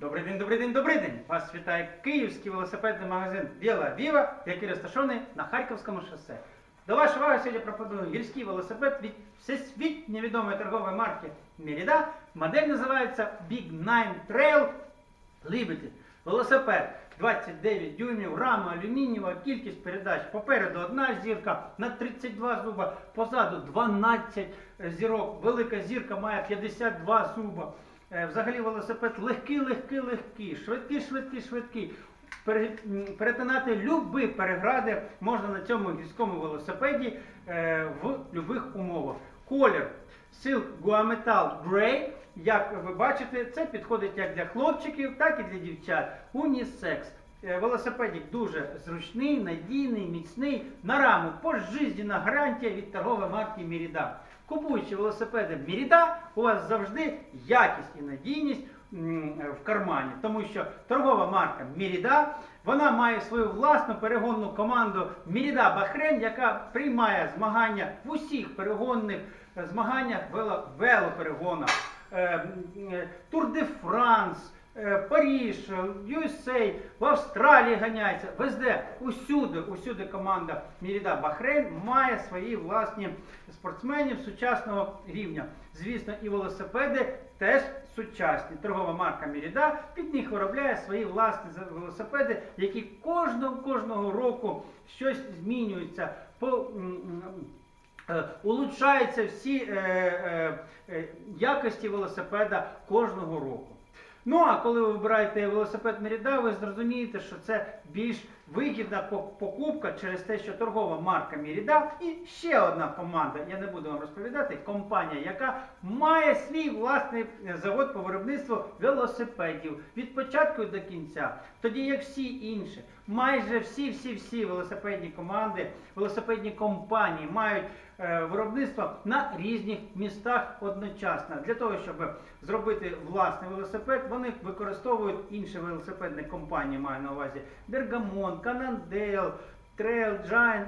Добрий день, добрий день, добрий день! Вас вітає київський велосипедний магазин Біла Віва, який розташований на Харківському шосе. До вашої уваги сьогодні пропоную гірський велосипед від всесвітньо відомої торгової марки Merida. Модель називається Big Nine Trail Liberty. Велосипед 29 дюймів, рама алюмінієва, кількість передач попереду одна зірка на 32 зуба, позаду 12 зірок. Велика зірка має 52 зуба. Е, Взагалі велосипед легкий, легкий, легкий, швидкий, швидкий, швидкий. Перетинати любі перегради можна на цьому гірському велосипеді е, в будь-яких умовах. Колір Silk Guametal Grey, як ви бачите, це підходить як для хлопчиків, так і для дівчат. Унісекс. Е, Велосипедик дуже зручний, надійний, міцний. На раму пожизненна гарантія від торгової марки Merida. Купуючи велосипеди Merida, у вас завжди якість і надійність в кармані, тому що торгова марка Merida, вона має свою власну перегонну команду Merida Bahrain, яка приймає змагання в усіх перегонних е, змаганнях вело, велоперегонах. Е, е, Тур де Франс, Паріж, е, USA, в Австралії ганяється, везде, усюди, усюди команда Міріда Бахрейн має свої власні спортсменів сучасного рівня. Звісно, і велосипеди теж сучасні. Торгова марка Міріда під них виробляє свої власні велосипеди, які кожного, кожного року щось змінюються. По, Е, Улучшаються всі е, е, е, якості велосипеда кожного року. Ну а коли ви вибираєте велосипед Merida, ви зрозумієте, що це більш вигідна покупка через те, що торгова марка Merida і ще одна команда, я не буду вам розповідати, компанія, яка має свій власний завод по виробництву велосипедів від початку до кінця. Тоді як всі інші, майже всі-всі-всі велосипедні команди, велосипедні компанії мають е, виробництво на різних містах одночасно. Для того, щоб зробити власний велосипед, вони використовують інші велосипедні компанії, маю на увазі Бергамон, Канандейл. Трейл, Giant,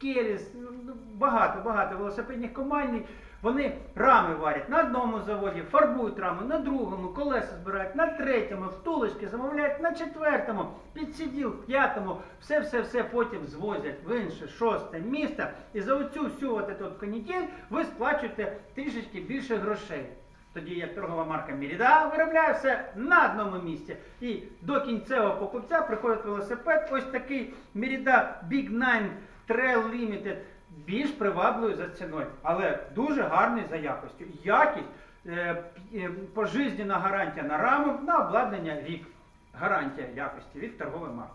Келіс, ну, багато, багато велосипедних компаній. Вони рами варять на одному заводі, фарбують рами на другому, колеса збирають на третьому, втулочки замовляють на четвертому, підсиділ п'ятому, все-все-все потім звозять в інше шосте місто. І за оцю всю от эту канітель ви сплачуєте трішечки більше грошей. Тоді як торгова марка Merida виробляє все на одному місці. І до кінцевого покупця приходить велосипед, ось такий Merida Big Nine Trail Limited, більш привабливий за ціною, але дуже гарний за якостю. Якість, е, е, пожизненна гарантія на раму, на обладнання рік. Гарантія якості від торгової марки.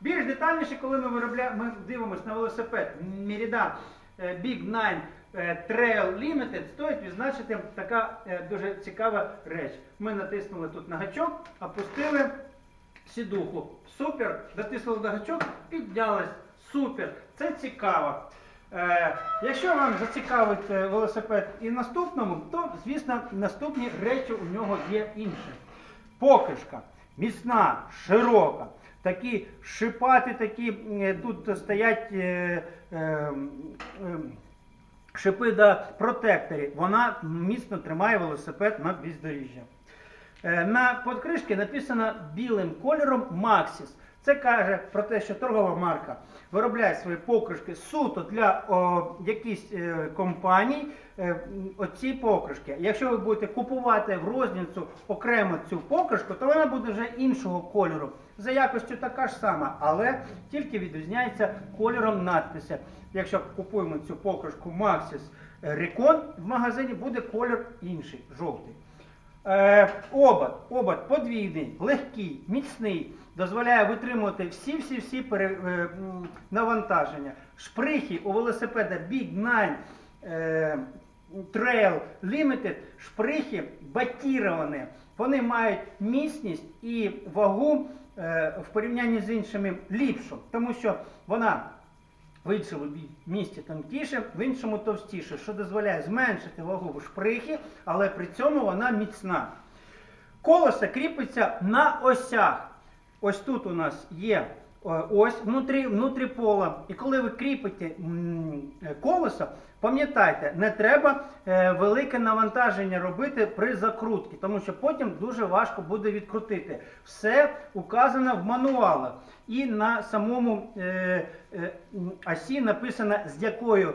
Більш детальніше, коли ми виробляємо, ми дивимося на велосипед Merida е, Big Nine Trail Limited, стоїть відзначити така дуже цікава реч. Ми натиснули тут на гачок, опустили сідуху. Супер, дотиснули на гачок, піднялась. Супер. Це цікаво. Е, якщо вам зацікавить е, велосипед і наступному, то, звісно, наступні речі у нього є інші. Покришка міцна, широка. Такі шипати, такі е, тут стоять е, е, шипи до протекторів. Вона міцно тримає велосипед на бездоріжжя. Е, На подкришці написано білим кольором Maxis. Це каже про те, що торгова марка виробляє свої покришки суто для о, якихось е, компаній. е, оці покришки. Якщо ви будете купувати в розницю окремо цю покришку, то вона буде вже іншого кольору. За якостю така ж сама, але тільки відрізняється кольором надписи. Якщо купуємо цю покришку Maxis Recon в магазині, буде колір інший, жовтий. Е, обод, обод подвійний, легкий, міцний, дозволяє витримувати всі-всі-всі е, навантаження. Шприхи у велосипеда Big Nine е, Trail Limited, шприхи батіровані. Вони мають міцність і вагу е, в порівнянні з іншими ліпшу, тому що вона в іншому місці тонкіше, в іншому товстіше, що дозволяє зменшити вагу шприхи, але при цьому вона міцна. Колесо кріпиться на осях. Ось тут у нас є е, ось внутрі, внутрі пола. І коли ви кріпите м, колесо, Пам'ятайте, не треба е, велике навантаження робити при закрутці, тому що потім дуже важко буде відкрутити. Все указано в мануалах. І на самому е, е, осі написано, з якою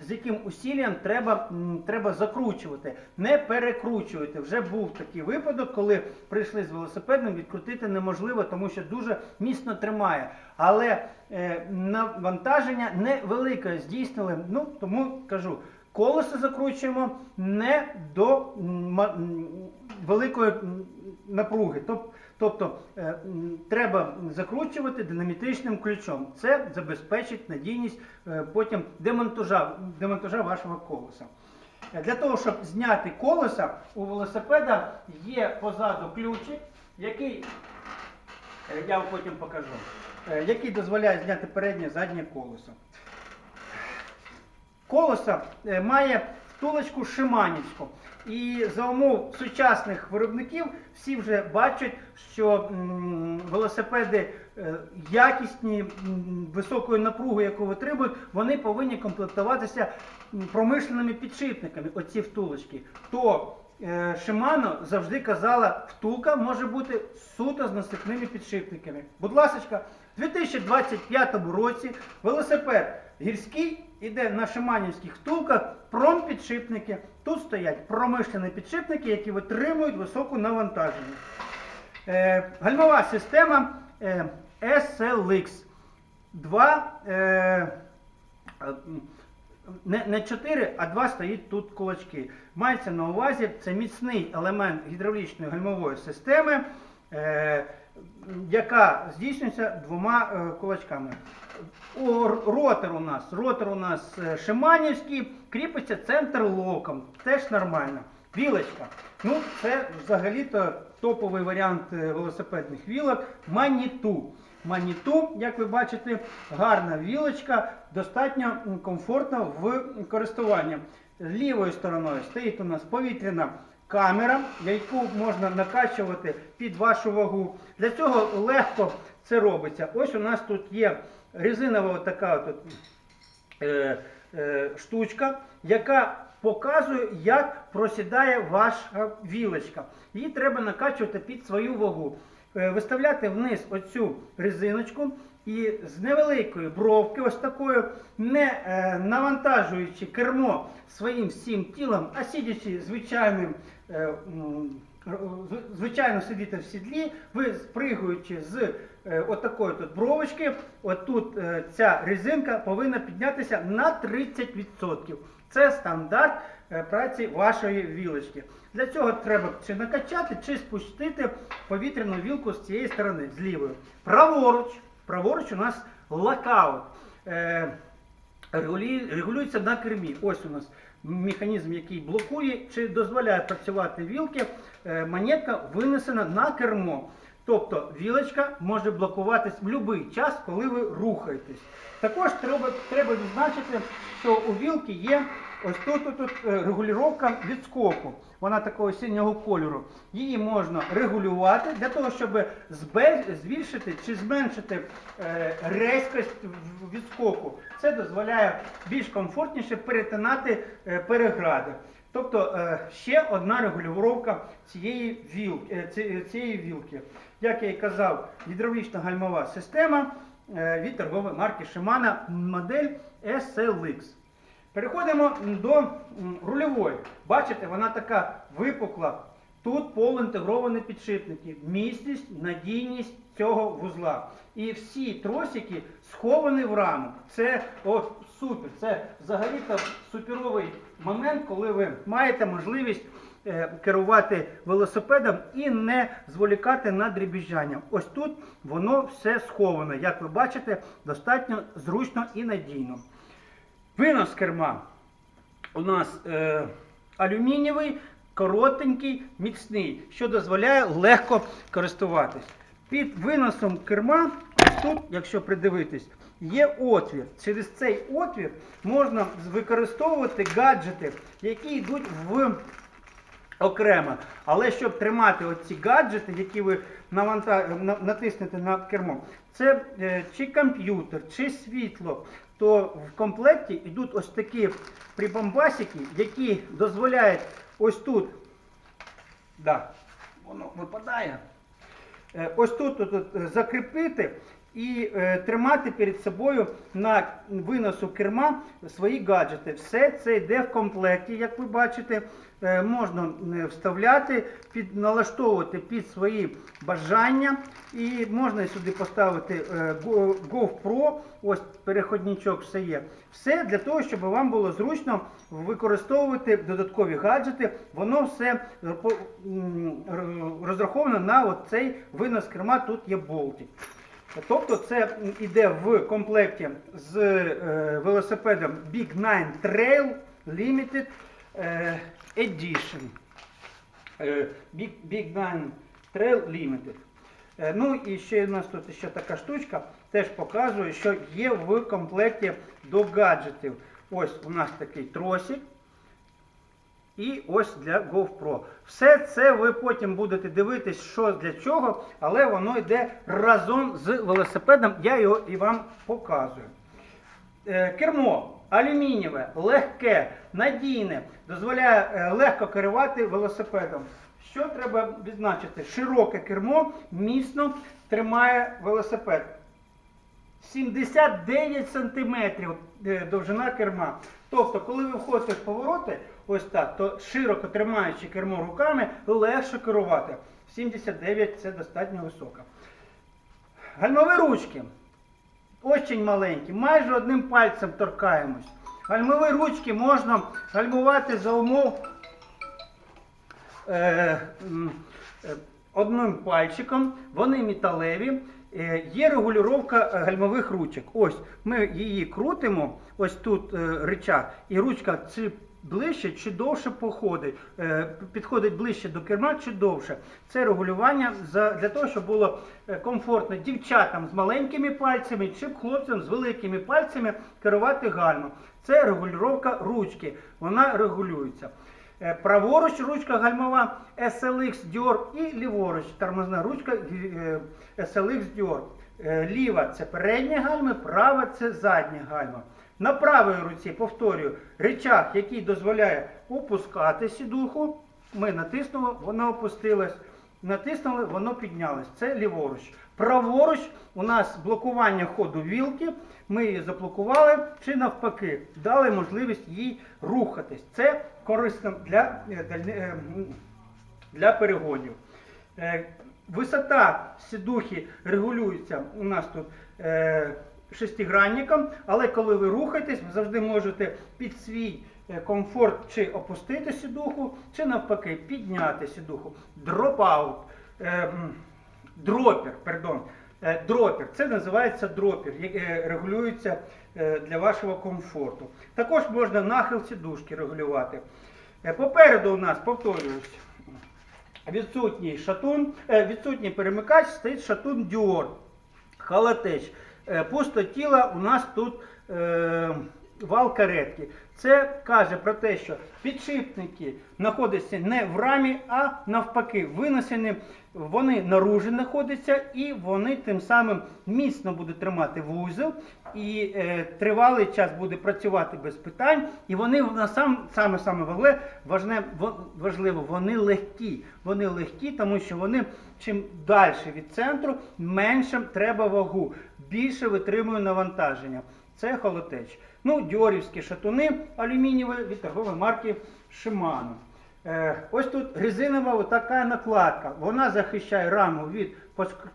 з яким усіллям треба, треба закручувати. Не перекручуйте. Вже був такий випадок, коли прийшли з велосипедом, відкрутити неможливо, тому що дуже міцно тримає. Але е, навантаження невелике здійснили. Ну тому кажу, колесо закручуємо не до великої напруги. Тоб- Тобто е, треба закручувати динамітичним ключом. Це забезпечить надійність е, потім демонтажа, демонтажа вашого колеса. Е, Для того, щоб зняти колеса, у велосипеда є позаду ключик, який е, я вам потім покажу, який дозволяє зняти переднє і заднє колесо. Колесо е, має втулочку Шиманівську. І за умов сучасних виробників всі вже бачать, що велосипеди е, якісні, високої напруги, яку витримують, вони повинні комплектуватися промишленими підшипниками, оці втулочки. То е, Шимано завжди казала, втулка може бути суто з насипними підшипниками. Будь ласка, у 2025 році велосипед гірський іде на шиманівських втулках промпідшипники. Тут стоять промишлені підшипники, які витримують високу навантаження. Е, гальмова система е, SLX. Два, е, е, не, не 4, а 2 стоїть тут кулачки. Мається на увазі, це міцний елемент гідравлічної гальмової системи, е, яка здійснюється двома е, кулачками. О, ротор у нас, ротор у нас е, Шиманівський, кріпиться центр локом, теж нормально. Вілочка. Ну, це взагалі-то топовий варіант е, велосипедних вілок. Маніту. Маніту, як ви бачите, гарна вілочка, достатньо комфортна в користуванні. Лівою стороною стоїть у нас повітряна камера, яку можна накачувати під вашу вагу. Для цього легко це робиться. Ось у нас тут є резинова така от, е, е, штучка, яка показує, як просідає ваша вілочка. Її треба накачувати під свою вагу. Е, Виставляти вниз оцю резиночку і з невеликої бровки, ось такою, не е, навантажуючи кермо своїм всім тілом, а сидячи звичайним. Звичайно, сидіти в сідлі, ви спригуючи з е, отакої тут бровочки, отут е, ця резинка повинна піднятися на 30%. Це стандарт е, праці вашої вілочки. Для цього треба чи накачати, чи спустити повітряну вілку з цієї сторони, з лівої. Праворуч, праворуч у нас локаут. Регулюється на кермі. Ось у нас механізм, який блокує чи дозволяє працювати вілки. Е, Монетка винесена на кермо. Тобто вілочка може блокуватись в будь-який час, коли ви рухаєтесь. Також треба, треба відзначити, що у вілки є ось тут, тут, тут е, регулювання відскоку. Вона такого синього кольору. Її можна регулювати для того, щоб збільшити чи зменшити е, резкость в- відскоку. Це дозволяє більш комфортніше перетинати перегради. Тобто е, ще одна регулювання цієї вілки, е, цієї вілки. Як я і казав, гідравлічна гальмова система е, від торгової марки Shimano модель SLX. Переходимо до рульової. Бачите, вона така випукла. Тут полуінтегровані підшипники, міцність, надійність цього вузла. І всі тросики сховані в раму. Це о, супер. Це взагалі-то суперовий момент, коли ви маєте можливість е, керувати велосипедом і не зволікати на дрібіжання. Ось тут воно все сховано. Як ви бачите, достатньо зручно і надійно. Винос керма у нас е, алюмінієвий, коротенький, міцний, що дозволяє легко користуватись. Під виносом керма, тут, якщо придивитись, є отвір. Через цей отвір можна використовувати гаджети, які йдуть в окремо. Але щоб тримати оці гаджети, які ви натиснете на кермо, це е, чи комп'ютер, чи світло, то в комплекті йдуть ось такі прибамбасики, які дозволяють ось тут, да, воно випадає, Е, ось тут, тут, закріпити і е, тримати перед собою на виносу керма свої гаджети. Все це йде в комплекті, як ви бачите. Е, можна е, вставляти, під, налаштовувати під свої бажання. І можна сюди поставити е, GoPro, ось переходничок все є. Все для того, щоб вам було зручно використовувати додаткові гаджети. Воно все е, розраховано на цей винос керма, тут є болтик. Тобто це м, іде в комплекті з е, велосипедом Big Nine Trail Limited е, Edition. Е, Big, Big Nine Trail Limited. Е, Ну і ще у нас тут ще така штучка, теж показує, що є в комплекті до гаджетів. Ось у нас такий тросик. І ось для GoPro. Все це ви потім будете дивитись, що для чого, але воно йде разом з велосипедом. Я його і вам показую. Е, Кермо алюмінієве, легке, надійне, дозволяє е, легко керувати велосипедом. Що треба відзначити? Широке кермо міцно тримає велосипед. 79 сантиметрів е, довжина керма. Тобто, коли ви входите в повороти, ось так, то широко тримаючи кермо руками, легше керувати. 79 це достатньо високо. Гальмові ручки. Очень маленькі, майже одним пальцем торкаємось. Гальмові ручки можна гальмувати за умов е, е, одним пальчиком, вони металеві. Е, Є регулювання гальмових ручок. Ось ми її крутимо, ось тут е, рычаг, і ручка чи ближче чи довше походить, е, підходить ближче до керма чи довше. Це регулювання для того, щоб було е, комфортно дівчатам з маленькими пальцями чи хлопцям з великими пальцями керувати гальмом. Це регулювання ручки. Вона регулюється. Е, Праворуч ручка гальмова SLX Dior і ліворуч тормозна ручка SLX Dior. Ліва це передня гальма, права це задня гальма. На правій руці, повторюю, рычаг, який дозволяє опускати сідуху. Ми натиснули, вона опустилась. Натиснули, воно піднялось. Це ліворуч. Праворуч у нас блокування ходу вілки. Ми її заблокували чи навпаки дали можливість їй рухатись. Це корисно для, е, е, для перегонів. Е, Висота сідухи регулюється у нас тут шестигранником, але коли ви рухаєтесь, ви завжди можете під свій е, комфорт чи опустити сідуху, чи навпаки підняти сідуху. Дропаут. Е, Дропер, пардон. Е, Дропер, це називається дропер, який регулюється для вашого комфорту. Також можна нахил сідушки регулювати. Попереду у нас, повторююсь, відсутній шатун, відсутній перемикач, стоїть шатун Dior. Халатеч. Е, Пусто тіла у нас тут е, вал каретки. Це каже про те, що підшипники знаходяться не в рамі, а навпаки, винесені, вони наружі знаходяться і вони тим самим міцно будуть тримати вузол і е, тривалий час буде працювати без питань. І вони сам, саме саме важне, важливо, вони легкі. Вони легкі, тому що вони чим далі від центру, менше треба вагу, більше витримує навантаження. Це холотеч. Ну, дьорівські шатуни алюмінієві від торгової марки Shimano. Е, ось тут резинова така накладка. Вона захищає раму від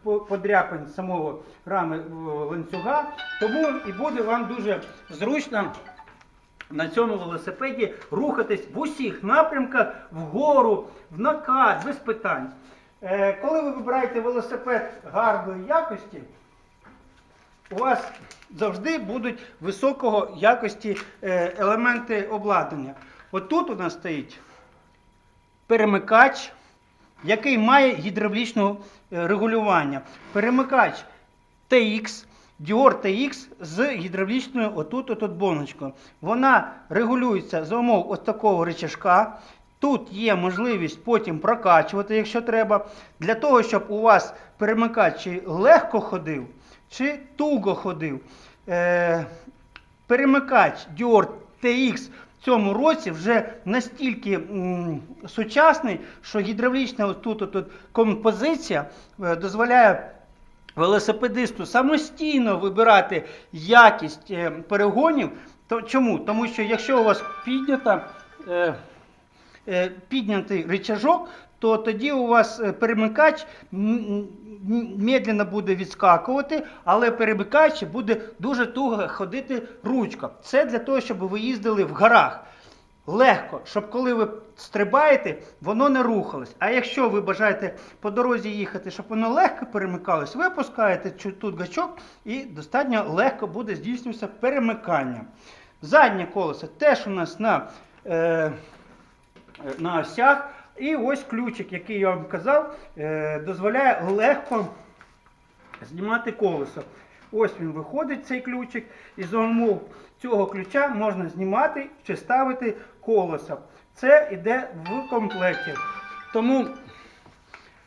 подряпань самого рами е, ланцюга, тому і буде вам дуже зручно на цьому велосипеді рухатись в усіх напрямках, вгору, в накат, без питань. Е, коли ви вибираєте велосипед гарної якості, у вас завжди будуть високого якості елементи обладнання. От тут у нас стоїть перемикач, який має гідравлічне е, регулювання. Перемикач TX, Dior TX з гідравлічною отут отут боночкою. Вона регулюється за умов ось такого рычажка. Тут є можливість потім прокачувати, якщо треба, для того, щоб у вас перемикач чи легко ходив, чи туго ходив. Е, перемикач Dior TX цьому році вже настільки сучасний, що гідравлічна ось тут, тут композиція е, дозволяє велосипедисту самостійно вибирати якість е, перегонів. То чому? Тому що якщо у вас піднята, е, піднятий рычажок, то тоді у вас е, перемикач медленно буде відскакувати, але перемикач буде дуже туго ходити ручка. Це для того, щоб ви їздили в горах. Легко, щоб коли ви стрибаєте, воно не рухалось. А якщо ви бажаєте по дорозі їхати, щоб воно легко перемикалось, ви опускаєте чу- тут гачок і достатньо легко буде здійснюватися перемикання. Заднє колесо теж у нас на, е, на осях. І ось ключик, який я вам казав, е, дозволяє легко знімати колесо. Ось він виходить, цей ключик, і умов цього ключа можна знімати чи ставити колесо. Це йде в комплекті. Тому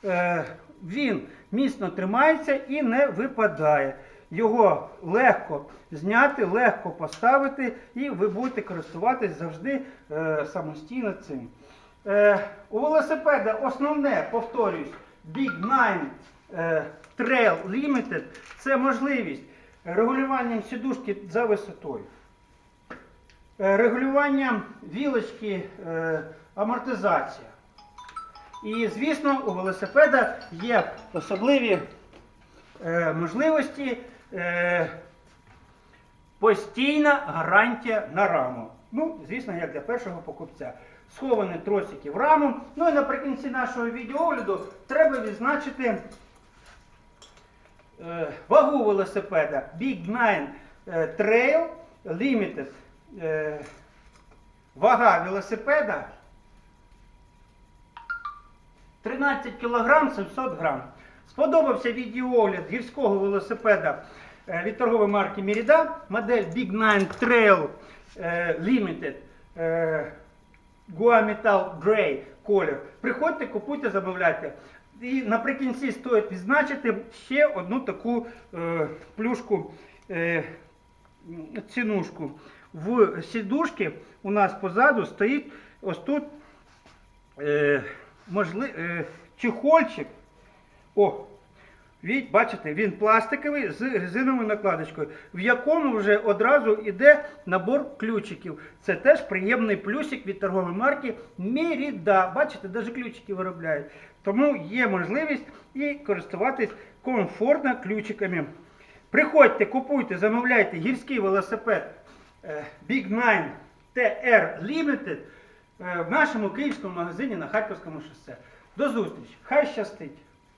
е, він міцно тримається і не випадає. Його легко зняти, легко поставити, і ви будете користуватись завжди е, самостійно цим. Е, у велосипеда основне, повторюсь, Big Nine е, Trail Limited це можливість регулюванням сідушки за висотою. Е, Регулювання вілочки е, амортизація. І, звісно, у велосипеда є особливі е, можливості е, постійна гарантія на раму. Ну, звісно, як для першого покупця. Сховані тросики в раму. Ну і наприкінці нашого відеоогляду треба відзначити е, вагу велосипеда Big Nine е, Trail Limited. Е, вага велосипеда 13 кг 700 грам. Сподобався відеоогляд гірського велосипеда від торгової марки Merida, модель Big Nine Trail Limited е, Gua Metal Grey колір. Приходьте, купуйте, замовляйте. І наприкінці стоїть відзначити ще одну таку е, плюшку е, цінушку. В сідушці у нас позаду стоїть ось тут е, можли, е, чехольчик. О, від, бачите, він пластиковий з резиновою накладочкою, в якому вже одразу йде набор ключиків. Це теж приємний плюсик від торгової марки Merida. Бачите, навіть ключики виробляють. Тому є можливість і користуватись комфортно ключиками. Приходьте, купуйте, замовляйте гірський велосипед е, Big Nine TR Limited е, в нашому київському магазині на Харківському шосе. До зустрічі! Хай щастить!